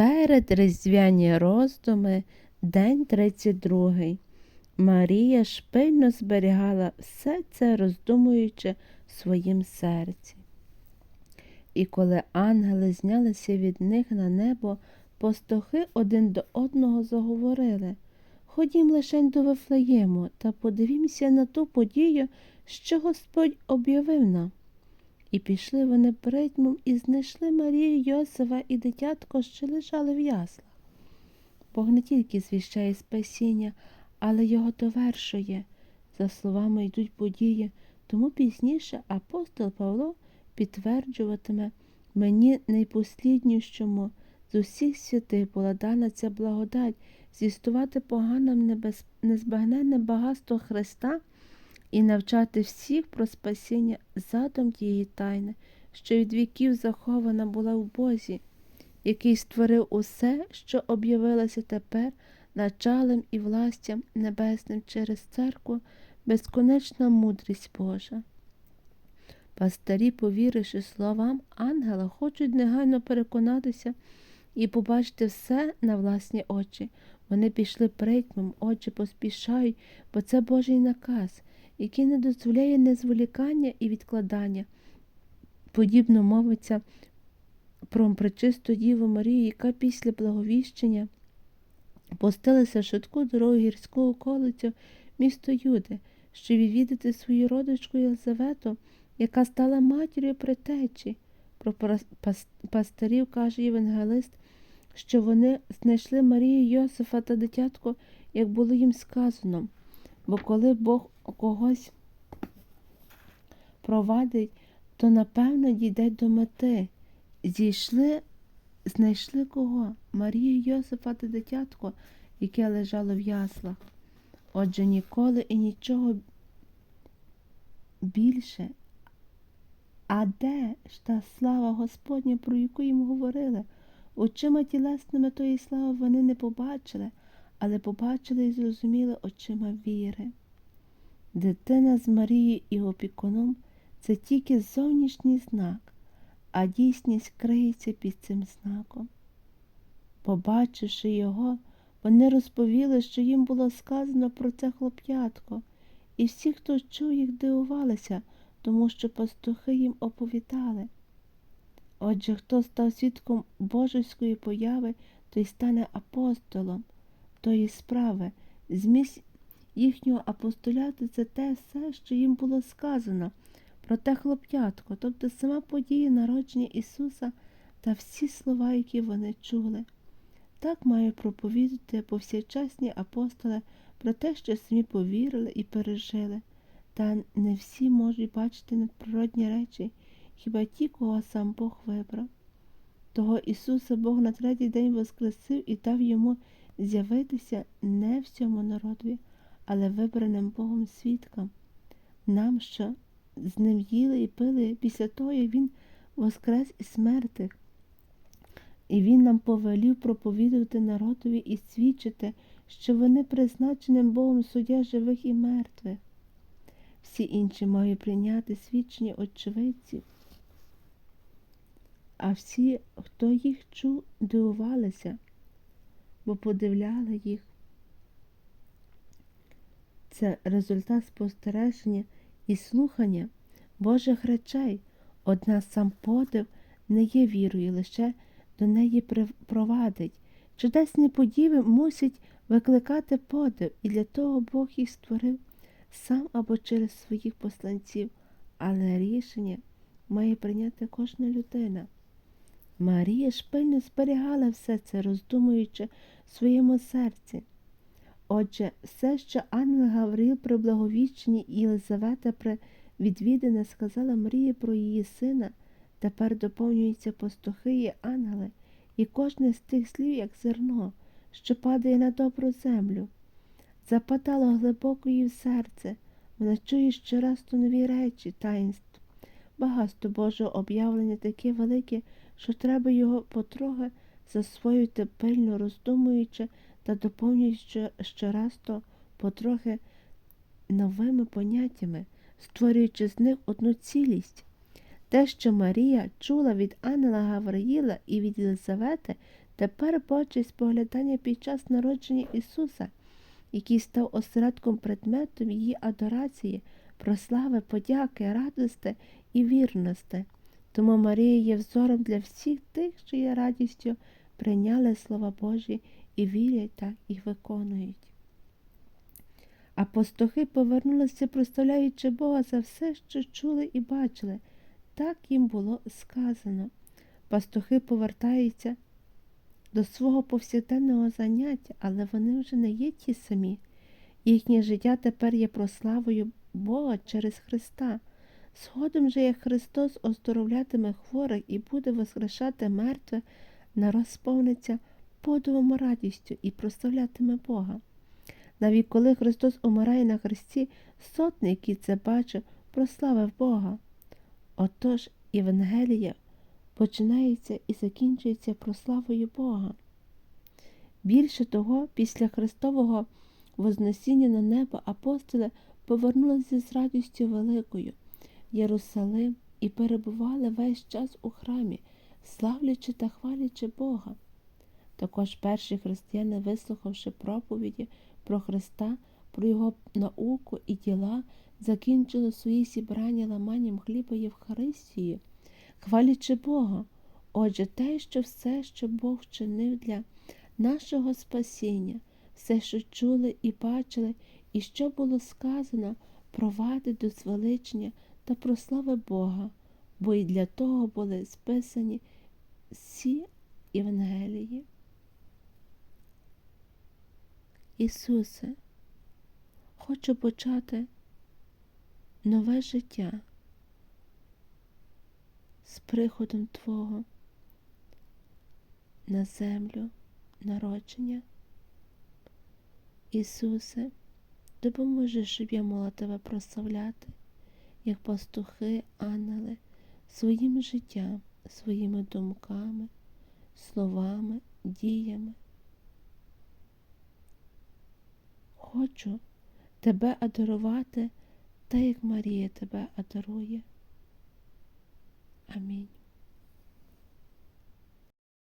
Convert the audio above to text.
Передріздвяні роздуми, день 32. Марія ж пильно зберігала все це, роздумуючи в своїм серці. І коли ангели знялися від них на небо, пастухи один до одного заговорили Ходім лишень до Вифлеєму та подивімося на ту подію, що Господь об'явив нам. І пішли вони притьмом і знайшли Марію Йосифа і дитятко, що лежали в яслах. Бог не тільки звіщає спасіння, але його довершує. За словами йдуть події, тому пізніше апостол Павло підтверджуватиме мені найпосліднішому з усіх святих була дана ця благодать зістувати поганим незбагненне багатство Христа і навчати всіх про спасіння задум тієї тайни, що від віків захована була в Бозі, який створив усе, що об'явилося тепер началем і властям небесним через церкву, безконечна мудрість Божа. Пастарі, повіривши словам ангела, хочуть негайно переконатися і побачити все на власні очі. Вони пішли притьмом, очі поспішають, бо це Божий наказ, який не дозволяє незволікання і відкладання. Подібно мовиться про пречисту Діву Марію, яка після благовіщення пустилася швидку дорогу гірську околицю місто Юди, щоб відвідати свою родичку Єлизавету, яка стала матір'ю притечі. Про пастирів каже євангелист, що вони знайшли Марію Йосифа та дитятко, як було їм сказано. Бо коли Бог когось провадить, то напевно дійде до мети. Зійшли, знайшли кого? Марію Йосифа та дитятко, яке лежало в яслах. Отже, ніколи і нічого більше. А де ж та слава Господня, про яку їм говорили? Очима тілесними тої слави вони не побачили, але побачили і зрозуміли очима віри. Дитина з Марією і опікуном це тільки зовнішній знак, а дійсність криється під цим знаком. Побачивши його, вони розповіли, що їм було сказано про це хлоп'ятко, і всі, хто чув їх, дивувалися, тому що пастухи їм оповідали. Отже, хто став свідком божеської появи, той стане апостолом тої справи. Зміст їхнього апостоляту це те все, що їм було сказано про те хлоп'ятко, тобто сама подія народження Ісуса та всі слова, які вони чули. Так має проповідати повсякчасні апостоли про те, що самі повірили і пережили. Та не всі можуть бачити надприродні речі, хіба ті, кого сам Бог вибрав. Того Ісуса Бог на третій день воскресив і дав йому з'явитися не всьому народові, але вибраним Богом свідкам, нам, що з ним їли і пили після того, Він воскрес із мертвих. І Він нам повелів проповідувати народові і свідчити, що вони призначеним Богом суддя живих і мертвих. Всі інші мають прийняти свідчення очевидців. А всі, хто їх чув, дивувалися, бо подивляли їх. Це результат спостереження і слухання Божих речей, одна сам подив не є вірою, лише до неї провадить. Чудесні подіви мусять викликати подив, і для того Бог їх створив сам або через своїх посланців, але рішення має прийняти кожна людина. Марія ж пильно зберігала все це, роздумуючи в своєму серці. Отже, все, що ангел Гаврил при благовіщенні і Єлизавета при відвідане сказала Марії про її сина, тепер доповнюються пастухи ангели, і кожне з тих слів, як зерно, що падає на добру землю. Западало глибоко її в серце, вона чує щораз то нові речі, таїнств. Багатство Божого об'явлення таке велике, що треба його потрохи засвоїти пильно роздумуючи та доповнюючи щораз то потрохи новими поняттями, створюючи з них одну цілість. Те, що Марія чула від ангела Гавриїла і від Єлизавети, тепер бачить споглядання під час народження Ісуса, який став осередком предметом її адорації, прослави, подяки, радости і вірності. Тому Марія є взором для всіх тих, що є радістю прийняли слова Божі і вірять так їх виконують. А пастухи повернулися, прославляючи Бога за все, що чули і бачили. Так їм було сказано. Пастухи повертаються до свого повсякденного заняття, але вони вже не є ті самі. Їхнє життя тепер є прославою Бога через Христа. Згодом же як Христос оздоровлятиме хворих і буде воскрешати мертвих, народ сповниться подивом радістю і прославлятиме Бога. Навіть коли Христос умирає на хресті, сотник, який це бачив, прославив Бога. Отож Євангелія починається і закінчується прославою Бога. Більше того, після Христового Вознесіння на небо апостоли повернулися з радістю великою в Єрусалим і перебували весь час у храмі, славлячи та хвалячи Бога. Також перші християни, вислухавши проповіді про Христа, про Його науку і діла, закінчили свої зібрання ламанням хліба Євхаристії, хвалячи Бога. Отже, те, що все, що Бог вчинив для нашого спасіння, все, що чули і бачили, і що було сказано, провадить до звеличення та прослави Бога, бо і для того були списані всі Євангелії. Ісусе, хочу почати нове життя з приходом Твого на землю народження. Ісусе, допоможи, щоб я могла Тебе прославляти, як пастухи, ангели, своїм життям, своїми думками, словами, діями. Хочу Тебе адорувати, так як Марія Тебе адорує. Амінь.